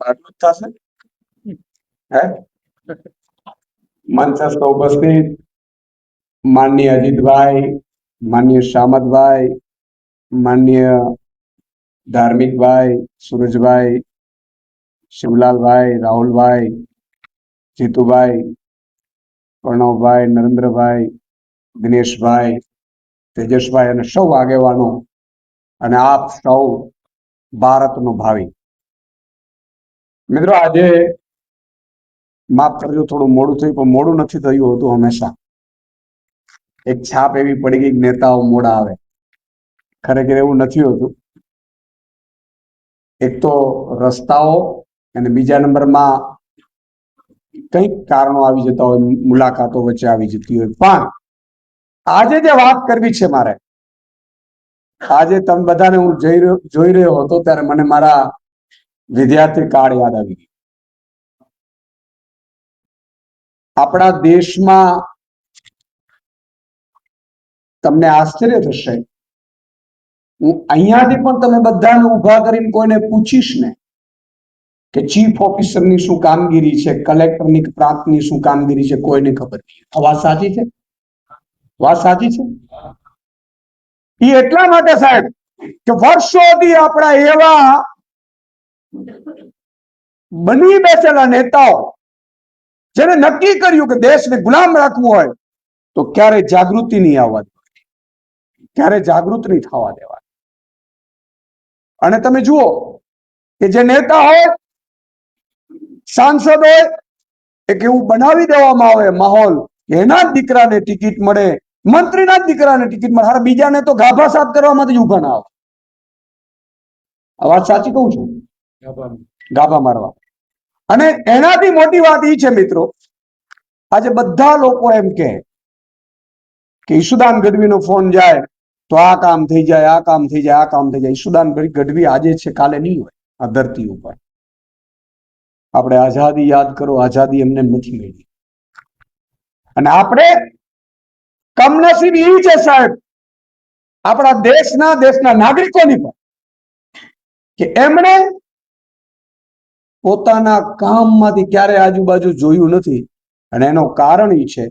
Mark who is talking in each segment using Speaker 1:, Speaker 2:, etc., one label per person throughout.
Speaker 1: આટલું ઉપસ્થિત માનનીય અજીતભાઈ માન્ય શામતભાઈ માન્ય ધાર્મિકભાઈ સુરજભાઈ શિવલાલભાઈ રાહુલભાઈ, જીતુભાઈ, પ્રણવભાઈ નરેન્દ્રભાઈ દિનેશભાઈ તેજસભાઈ અને સૌ આગેવાનો અને આપ સૌ ભારતનો ભાવિ. મિત્રો, આજે માફ કરજો, થોડું મોડું થયું, પણ મોડું નથી થયું હતું હંમેશા. એક છાપ એવી પડી ગઈ નેતાઓ મોડા આવે. ખરેખર એવું નથી હોતું. એક તો રસ્તાઓ અને બીજા નંબરમાં કંઈક કારણો આવી જતા હોય, મુલાકાતો વચ્ચે આવી જતી હોય. પણ આજે જે વાત કરવી છે મારે, આજે તમે બધાને હું જઈ રહ્યો, જોઈ રહ્યો હતો ત્યારે મને મારા વિદ્યાર્થી કાળ યાદ આવી ગઈ આપણા દેશમાં તમને આશ્ચર્ય થશે, હું અહીંયાથી પણ તમે બધાને ઊભા કરીને કોઈને પૂછીશ ને, કે ચીફ ઓફિસરની શું કામગીરી છે, કલેક્ટરની પ્રાંતની શું કામગીરી છે, કોઈને ખબર નહીં. આ વાત સાચી છે? વાત સાચી છે? એ એટલા માટે સાહેબ કે વર્ષોથી આપણા એવા બની બેસેલા નેતાઓ જેને નક્કી કર્યું કે દેશને ગુલામ રાખવું હોય તો ક્યારે જાગૃતિ નહીં આવવા ક્યારે જાગૃત નહીં થવા દેવા અને તમે જુઓ કે જે નેતા હોય સાંસદ હોય એક એવું બનાવી દેવામાં આવે માહોલ એના દીકરાને ટિકિટ મળે મંત્રીના જ દીકરાને ટિકિટ મળે. હારા બીજાને તો ગાભા સાફ કરવા માટે જ ઊભા ના આવે આ વાત સાચી કહું છું? ગાભા મારવા. અને એનાથી મોટી વાત એ છે મિત્રો આજે બધા લોકો એમ કે ઈસુદાન ગઢવીનો ફોન જાય તો આ કામ થઈ જાય આ કામ થઈ જાય આ કામ થઈ જાય. ઈસુદાન ગઢવી આજે છે કાલે નહીં હોય આ ધરતી ઉપર. આપણે આઝાદી યાદ કરો આઝાદી એમને નથી મળી. અને આપણે કમનસીબ એ છે સાહેબ, આપણા દેશના દેશના નાગરિકોની પણ, કે એમણે પોતાના કામમાંથી ક્યારે આજુબાજુ જોયું નથી. અને એનો કારણ એ છે,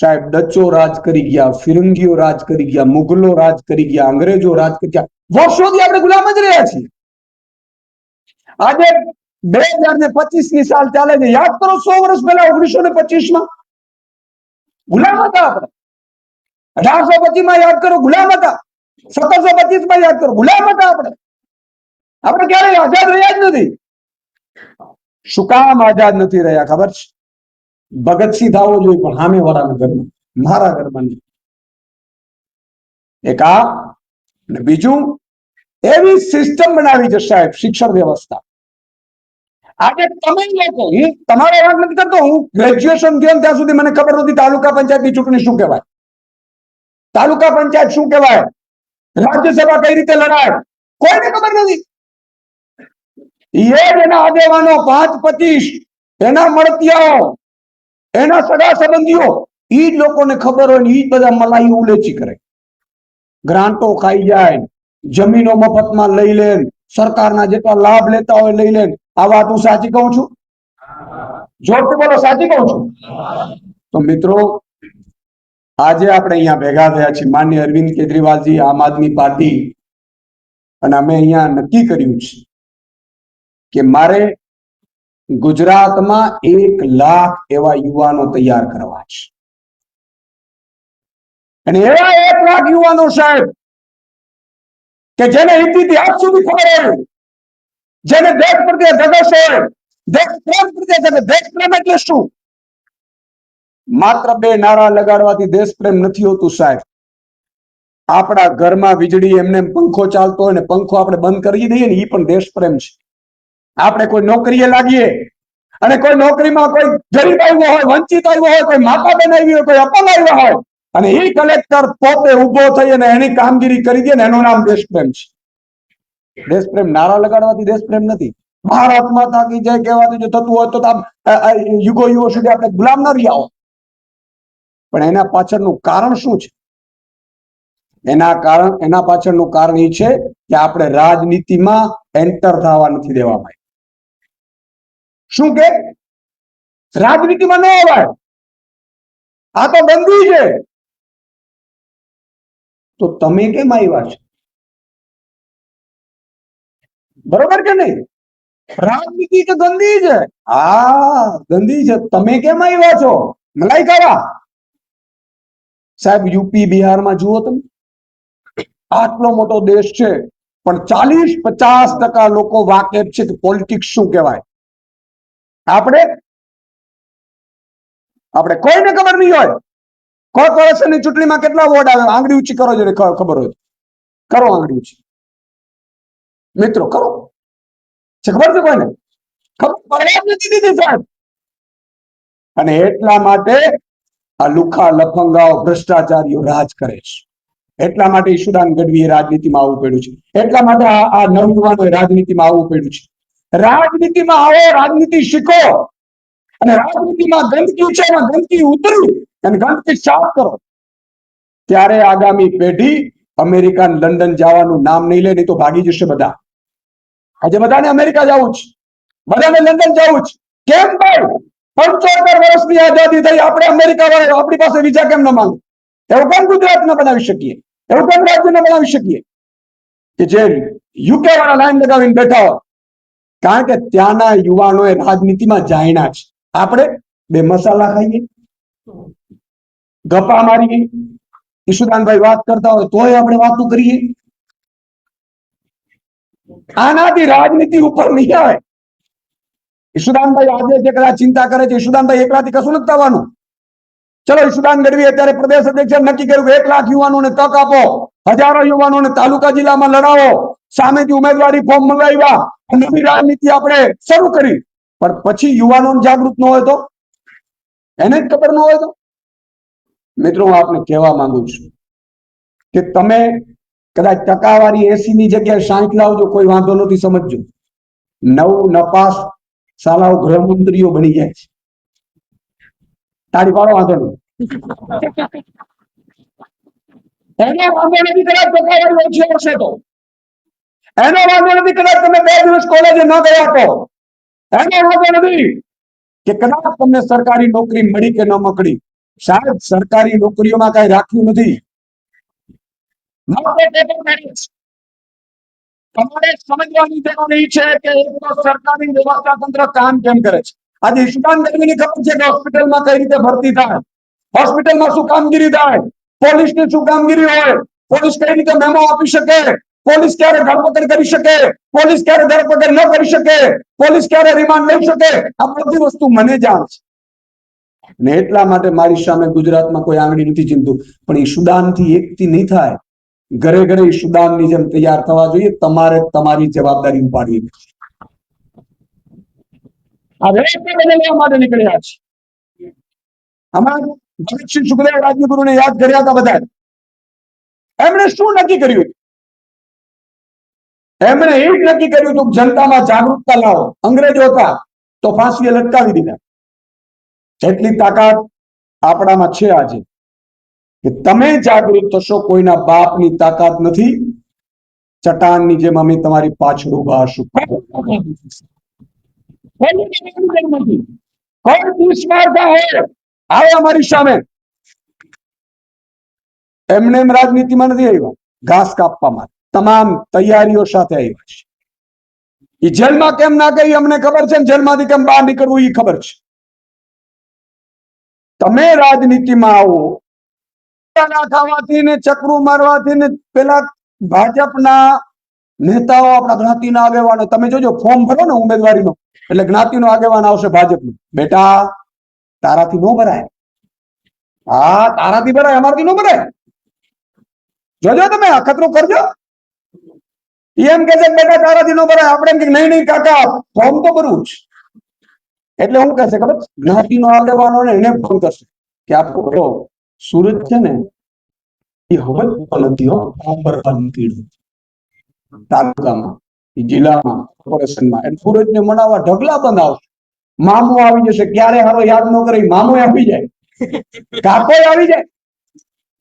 Speaker 1: સાહેબ, ડચો રાજ કરી ગયા, ફિરંગીઓ રાજ કરી ગયા, મુઘલો રાજ કરી ગયા, અંગ્રેજો રાજ કરી ગયા. વર્ષોથી આપણે ગુલામ જ રહ્યા છીએ. આજે બે હજાર ને પચીસની સાલ ચાલે છે. યાદ કરો સો વર્ષ પહેલા ઓગણીસો ને પચીસમાં ગુલામ હતા આપણે. અઢારસો પચીસમાં યાદ કરો, ગુલામ હતા. સત્તરસો પચીસમાં યાદ કરો, ગુલામ હતા આપણે. આપણે ક્યારેય આઝાદ રહ્યા જ નથી. શું કામ આઝાદ નથી રહ્યા, ખબર છે? ભગતસિંહ થવો જોઈએ પણ સામે વાળાના ઘરમાં, મારા ઘરમાં નહીં. એક આ, અને બીજું, એવી સિસ્ટમ બનાવી છે સાહેબ, શિક્ષણ વ્યવસ્થા. આજે તમે લોકો, હું તમારો વાત નથી કરતો, હું ગ્રેજ્યુએશન થયો ત્યાં સુધી મને ખબર નથી તાલુકા પંચાયતની ચૂંટણી શું કહેવાય. તાલુકા પંચાયત શું કહેવાય? રાજ્યસભા કઈ રીતે લડાય? કોઈને ખબર નથી. એ એના આગેવાનો, પાંચ પચીસ, એના મળતિયાઓ, એના સગા સંબંધીઓ, ઈ જ લોકોને ખબર હોય ને ઈ જ બધા મલાઈ ઉલેચી કરે. ગ્રાન્ટો ખાઈ જાય, જમીનો મફતમાં લઈ લે, સરકારના જેટલા લાભ લેતા હોય લઈ લે. આ વાત હું સાચી કહું છું? જોરથી બોલો, સાચી કહું છું? તો મિત્રો આજે આપણે અહીંયા ભેગા થયા છીએ. માન્ય અરવિંદ કેજરીવાલજી, આમ આદમી પાર્ટી. અને અમે અહીંયા નક્કી કર્યું છે કે મારે ગુજરાતમાં એક લાખ એવા યુવાનો તૈયાર કરવા છે. અને એવા એક લાખ યુવાનો સાહેબ કે જેને ઇતિહાસ સુધી ખબર જેને દેશ પ્રત્યે હોય દેશ પ્રેમ પ્રત્યે દેશ પ્રેમ એટલે શું? માત્ર બે નારા લગાડવાથી દેશ પ્રેમ નથી હોતું સાહેબ. આપણા ઘરમાં વીજળી એમને પંખો ચાલતો હોય ને પંખો આપણે બંધ કરી દઈએ ને એ પણ દેશ પ્રેમ છે. આપણે કોઈ નોકરીએ લાગીએ અને કોઈ નોકરીમાં કોઈ ગરીબ આવ્યો હોય, વંચિત આવ્યો હોય, કોઈ માતા બેન આવી હોય, કોઈ અપંગ આવ્યો હોય અને એ કલેક્ટર પોતે ઊભો થઈ અને એની કામગીરી કરી દે ને એનું નામ દેશપ્રેમ છે. દેશપ્રેમ નારા લગાડવાથી દેશપ્રેમ નથી. ભારત માતા કી જય કહેવાથી જો થતું હોય તો યુગો યુગો સુધી આપણે ગુલામ ના રહ્યા હો પણ એના પાછળનું કારણ શું છે? એના કારણ, એના પાછળનું કારણ એ છે કે આપણે રાજનીતિમાં એન્ટર થવા નથી દેવામાં શું કે? રાજનીતિમાં ન અવાય. આ તો બંધી છે. તો તમે કેમ આવ્યા છો? બરોબર કે નહીં? રાજનીતિ તો ગંદી છે. હા, ગંદી છે. તમે કેમ આવ્યા છો? મલાઈ ખાવા સાહેબ યુપી બિહારમાં જુઓ તમે. આટલો મોટો દેશ છે, પણ ચાલીસ પચાસ ટકા લોકો વાકેફ છે કે પોલિટિક્સ શું કહેવાય? આપણે આપણે કોઈને ખબર નહીં હોય. કોર્પોરેશનની ચૂંટણીમાં કેટલા વોર્ડ આવે? આંગળી ઊંચી કરો જેને ખબર હોય. કરો આંગળી ઊંચી. મિત્રો, કરો. છે ખબર છે કોઈને? ખબર નથી દીધી સાહેબ. અને એટલા માટે આ લુખા લફંગાઓ ભ્રષ્ટાચારીઓ રાજ કરે છે. એટલા માટે ઈશુદાન ગઢવીએ રાજનીતિમાં આવવું પડ્યું છે. એટલા માટે આ નવયુવાનોએ રાજનીતિમાં આવવું પડ્યું છે. રાજનીતિમાં આવો, રાજનીતિ શીખો. અને રાજનીતિમાં ગંદકી છે એમાં ગંદકી ઉતરવી અને ગંદકી સાફ કરો. ત્યારે આગામી પેઢી અમેરિકા લંડન જવાનું નામ નહીં લે, નહીં તો ભાગી જશે બધા. આજે બધાને અમેરિકા જવું છે. બધાને લંડન જવું છે. કેમ ભાઈ? પંચોતેર વર્ષની આઝાદી થઈ, આપણે અમેરિકા વાળા, આપણી પાસે વિઝા કેમ ન માંગે? એવું કેમ ગુજરાત ન બનાવી શકીએ? એવું કેમ રાજ્ય ન બનાવી શકીએ? કે જે યુકે વાળા લાઈન લગાવીને બેઠા હોય. કારણ કે ત્યાંના યુવાનો એ રાજનીતિમાં જાણ્યા છે. આપણે બે મસાલા ખાઈએ. ગપા મારીએ. ઈશુદાનભાઈ વાત કરતા હોય, તોય આપણે વાતો કરીએ. આનાથી રાજનીતિ ઉપર નહીં આવે. ઈશુદાનભાઈ આજે જે કદાચ ચિંતા કરે છે, ઈશુદાનભાઈ એકલાથી કશું નથી થવાનું. ચલો, ઈશુદાન ગઢવી અત્યારે પ્રદેશ અધ્યક્ષે નક્કી કર્યું એક લાખ યુવાનોને તક આપો, હજારો યુવાનોને તાલુકા જિલ્લામાં લડાવો, સામેથી ઉમેદવારી ફોર્મ મંગાવ્યા, નવી રાજનીતિ આપણે શરૂ કરી. પણ પછી યુવાનો જાગૃત ન હોય તો? એને જ ખબર ન હોય તો? મિત્રો, હું આપને કહેવા માંગુ છું કે તમે કદાચ ટકાવારી એસી ની જગ્યાએ સાઠ લાવજો, કોઈ વાંધો નથી, સમજજો. નવ, નપાસ સાલાઓ ગૃહમંત્રીઓ બની જાય છે. તાળી પાડો વાંધો નહીં. વાંધો નથી કદાચ ટકાવારી ઓછી હશે તો. એનો વાંધો નથી કદાચ તમે બે દિવસ કોલેજે ન ગયા તો. એનો વાંધો નથી કે કદાચ તમને સરકારી નોકરી મળી કે ન મળી. સાહેબ સરકારી નોકરીઓમાં કઈ રાખ્યું નથી. તમારે સમજવાની જરૂર એ છે કે સરકારી વ્યવસ્થા તંત્ર કામ કેમ કરે છે? આજે ઈશુદાન ગઢવીની ખબર છે કે હોસ્પિટલમાં કઈ રીતે ભરતી થાય? હોસ્પિટલમાં શું કામગીરી થાય? પોલીસની શું કામગીરી હોય? પોલીસ કઈ રીતે મેમો આપી શકે? પોલીસ ક્યારે ધરપકડ કરી શકે? પોલીસ ક્યારે ધરપકડ ન કરી શકે? પોલીસ ક્યારે રિમાન્ડ લઈ શકે? આ બધી વસ્તુ મને જાણ છે. ને એટલા માટે મારી સામે ગુજરાતમાં કોઈ આંગળી નથી ચીંધતું. પણ સુદાનથી એકથી નહીં થાય ઘરે ઘરે ઈશુદાનની જેમ તૈયાર થવા જોઈએ તમારે તમારી જવાબદારી ઉપાડવી નીકળ્યા છે. હમણાં ભગતસિંહ સુખદેવ રાજ્યગુરુને યાદ કર્યા હતા બધા એમણે શું નક્કી કર્યું? એમણે એ જ નક્કી કર્યું હતું જનતામાં જાગૃતતા લાવો. અંગ્રેજો હતા તો ફાંસીએ લટકાવી દીધા. જેટલી તાકાત આપણામાં છે આજે કે તમે જાગૃત થશો કોઈના બાપની તાકાત નથી. ચટાણની જેમ અમે તમારી પાછળ ઊભા હશું. કોઈ દુશ્મનતા આવે અમારી સામે. એમને એમ રાજનીતિમાં નથી આવ્યા. ઘાસ કાપવામાં. તમામ તૈયારીઓ સાથે આવ્યા છે. એ જેલમાં કેમ ના ગઈ અમને ખબર છે જેલમાંથી કેમ બહાર નીકળવું એ ખબર છે. તમે રાજનીતિમાં આવો. ના ને ચક્રુ મારવાથી ને પેલા ભાજપના નેતાઓ આપણા જ્ઞાતિના આગેવાનો. તમે જોજો, ફોર્મ ભરો ને ઉમેદવારીનો. એટલે જ્ઞાતિનો આગેવાન આવશે ભાજપનો. બેટા, તારાથી નો ભરાય. હા, તારાથી ભરાય, અમારાથી નો ભરાય. જોજો તમે અખતરો કરજો. એમ કે છે બેટા, તારાથી નો ભરાય. આપણે એમ કે નહીં નહીં, કાકા, ફોર્મ તો ભરવું જ. એટલે હું કહેશે ખબર? જ્ઞાતિનો આગેવાનો એને ફોન કરશે. કે આપણો સુરત છે ને, એ હવે ભરવાનું તાલુકામાં જિલ્લામાં, કોર્પોરેશનમાં. એટલે સુરતને મનાવવા ઢગલા બંધ આવશે મામો આવી જશે. ક્યારે હારો યાદ ન કરે મામો આવી જાય. કાકો આવી જાય.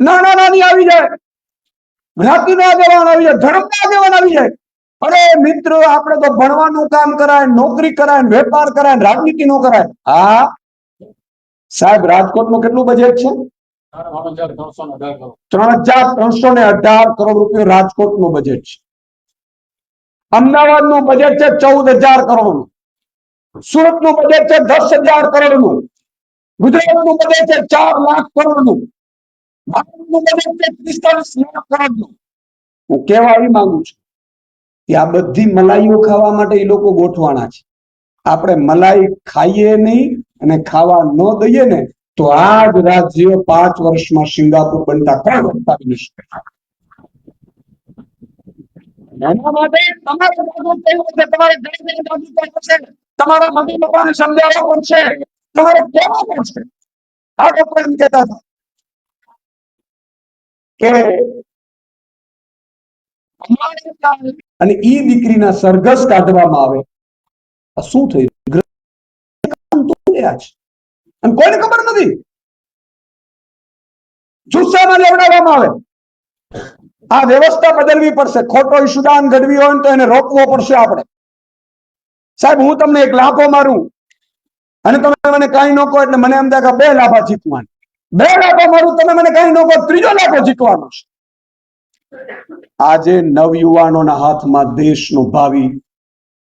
Speaker 1: ના ના નાની આવી જાય આવી જાય. ધર્મનો આગેવાન આવી જાય. અરે મિત્રો, આપણે તો ભણવાનું કામ કરાય, નોકરી કરાય, વેપાર કરાય રાજનીતિ નો કરાય. હા. સાહેબ, રાજકોટનું કેટલું બજેટ છે? ત્રણ હજાર હું કેવા એ માંગુ છું કે આ બધી મલાઈઓ ખાવા માટે એ લોકો ગોઠવાના છે. આપણે મલાઈ ખાઈએ નહીં અને ખાવા ન દઈએ ને તો આ જ રાજ્ય પાંચ વર્ષમાં સિંગાપુર બનતા ત્રણ અટકાવી નહીં શકે? એના માટે તમારે જાગૃત થવું પડશે તમારે દેશને જાગૃત પડશે તમારા મમ્મી પપ્પાને સમજાવવા પડશે તમારે કહેવા પડશે આ લોકો એમ કહેતા હતા કે અને ઈ દીકરીના સરઘસ કાઢવામાં આવે. શું થયા? છે. અને કોઈને ખબર નથી. જુસ્સામાં લેવડાવવામાં આવે. આ વ્યવસ્થા બદલવી પડશે. ખોટો ઈશુદાન ઘડવી હોય તો એને રોકવો પડશે આપણે. સાહેબ, હું તમને એક લાફો મારું. અને તમે મને કાંઈ ન કહો એટલે મને એમ થાય બે લાફા જીતવાના. બે લાફા મારું, તમે મને કાંઈ ન કહો, ત્રીજો લાફો જીતવાનો આજે નવયુવાનોના હાથમાં દેશનો ભાવિ,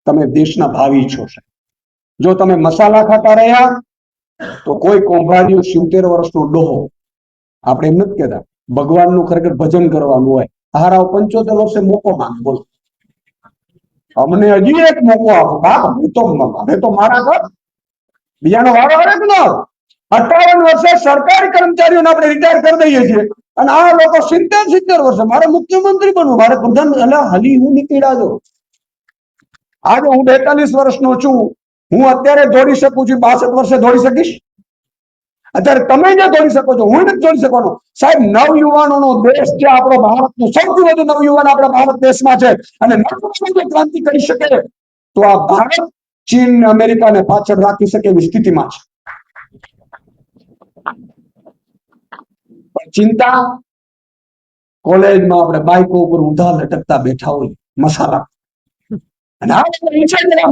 Speaker 1: તમે દેશના ભાવિ છો, સાહેબ. જો તમે મસાલા ખાતા રહ્યા તો કોઈ કૌભાંડીઓ સિત્તેર વર્ષનો ડોહો. આપણે એમ નથી કહેતા. ભગવાનનું ખરેખર ભજન કરવાનું હોય. હારાવ પંચોતેર વર્ષે મોકો માંગે, બોલો. અમને હજી એક મોકો આપો. હું તો અમે તો મારા ઘર. બીજાનો વારો આવે કે ન અઠાવન વર્ષે સરકારી કર્મચારીઓને આપણે રિટાયર કરી દઈએ છીએ. અને આ લોકો સિત્તેર સિત્તેર વર્ષે મારે મુખ્યમંત્રી બનવું. મારે પ્રધાન એટલે હલી હું નીકળ્યા જો. આજે હું બેતાલીસ વર્ષનો છું. હું અત્યારે દોડી શકું છું, બાસઠ વર્ષે દોડી શકીશ? અત્યારે તમે જે દોડી શકો છો, હું નથી દોડી શકવાનો. સાહેબ, નવયુવાનોનો દેશ છે આપણો ભારતનો. સૌથી વધુ નવયુવાન આપણા ભારત દેશમાં છે. અને ક્રાંતિ કરી શકે, તો આ ભારત, ચીન અમેરિકાને પાછળ રાખી શકે એવી સ્થિતિમાં છે. પણ ચિંતા, કોલેજમાં આપણે બાઇકો ઉપર ઊંધા લટકતા બેઠા હોય મસાલા. અને આ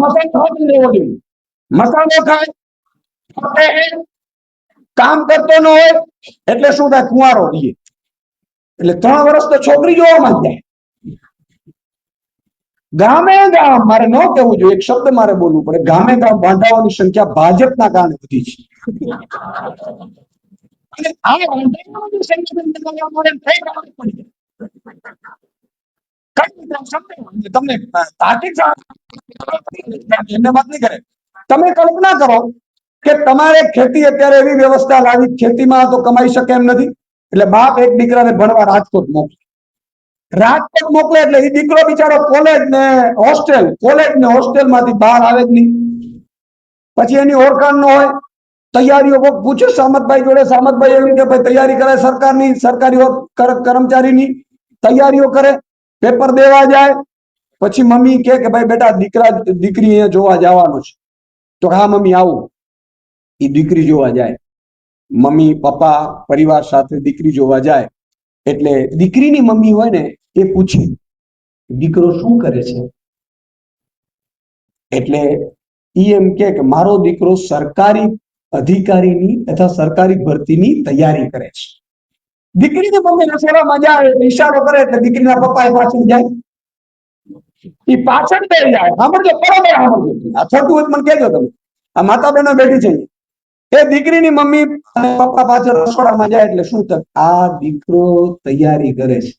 Speaker 1: મસાલા મસાલો ખાય ખાતે કામ કરતો ન હોય એટલે શું થાય કુંવારો રહીએ એટલે ત્રણ વર્ષ તો છોકરી જોવામાં જ જાય ગામે ગામ મારે ન કહેવું જોઈએ એક શબ્દ મારે બોલવું પડે ગામે ગામ વાંધાઓની સંખ્યા ભાજપના કારણે વધી છે અને આ વાંધાઓની સંખ્યા બનાવવા માટે થઈ કામ પડી જાય. કઈ રીતે આમ સમજાવું? તમને તાર્કિક સા- એમને વાત નહીં કરે તમે કલ્પના કરો કે તમારે ખેતી અત્યારે એવી વ્યવસ્થા લાવી ખેતીમાં તો કમાઈ શકે એમ નથી. એટલે બાપ એક દીકરાને ભણવા રાજકોટ મોકલે. રાજકોટ મોકલે એટલે એ દીકરો બિચારો કોલેજ ને હોસ્ટેલ કોલેજ ને હોસ્ટેલમાંથી બહાર આવે જ નહીં. પછી એની ઓળખાણ ન હોય. તૈયારીઓ પૂછે સામતભાઈ જોડે. સામતભાઈ એમ કે ભાઈ તૈયારી કરે સરકારની, સરકારી કર્મચારીની. તૈયારીઓ કરે. પેપર દેવા જાય. પછી મમ્મી કે ભાઈ બેટા દીકરા, દીકરી અહીંયા જોવા જવાનું છે. તો હા મમ્મી આવું. એ દીકરી જોવા જાય. મમ્મી, પપ્પા, પરિવાર સાથે દીકરી જોવા જાય. એટલે દીકરીની મમ્મી હોય ને, એ પૂછે, દીકરો શું કરે છે? એટલે ઈ એમ કે મારો દીકરો સરકારી અધિકારીની તથા સરકારી ભરતીની તૈયારી કરે છે. દીકરીની મમ્મી રસોડામાં જાય એટલે ઈશારો કરે એટલે દીકરીના પપ્પા પાછળ જાય. ઈ પાછળ બે જાય. સાંભળજો બરાબર સાંભળજો. આ છોટું હોય મને કહેજો તમે. આ માતા બહેનો બેઠી છે એ દીકરીની મમ્મી પપ્પા પાછળ રસોડામાં જાય એટલે શું થાય? આ દીકરો તૈયારી કરે છે.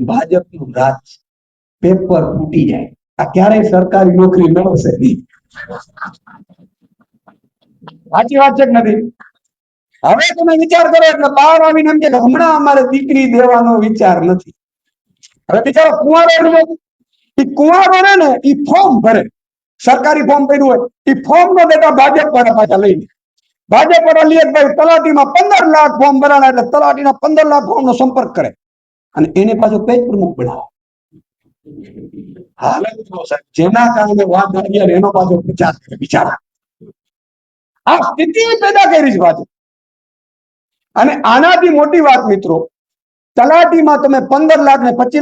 Speaker 1: ભાજપનું રાજ. પેપર ફૂટી જાય. આ ક્યારેય સરકારી નોકરી મેળવશે સાચી વાત છે કે નથી? હવે તમે વિચાર કરો એટલે બહાર આવીને એમ કે હમણાં અમારે દીકરી દેવાનો વિચાર નથી. હવે બિચારો કુંવારો એ કુંવારો રે ને એ ફોર્મ ભરે. સરકારી ફોર્મ ભર્યું હોય એ ફોર્મ નો ડેટા ભાજપ વાળા પાછા લઈને ભાજપ વાળા લે ભાઈ તલાટીમાં પંદર લાખ ફોર્મ ભરાણા એટલે તલાટીના પંદર લાખ ફોર્મ નો સંપર્ક કરે. અને એને પાછો પેજ પ્રમુખ બનાવે. જેના કારણે વાત આવી એનો પાછો બિચારા આ છે ભાજપ અને આનાથી મોટી વાત મિત્રો, તલાટીમાં તમે પંદર લાખ ને પચીસ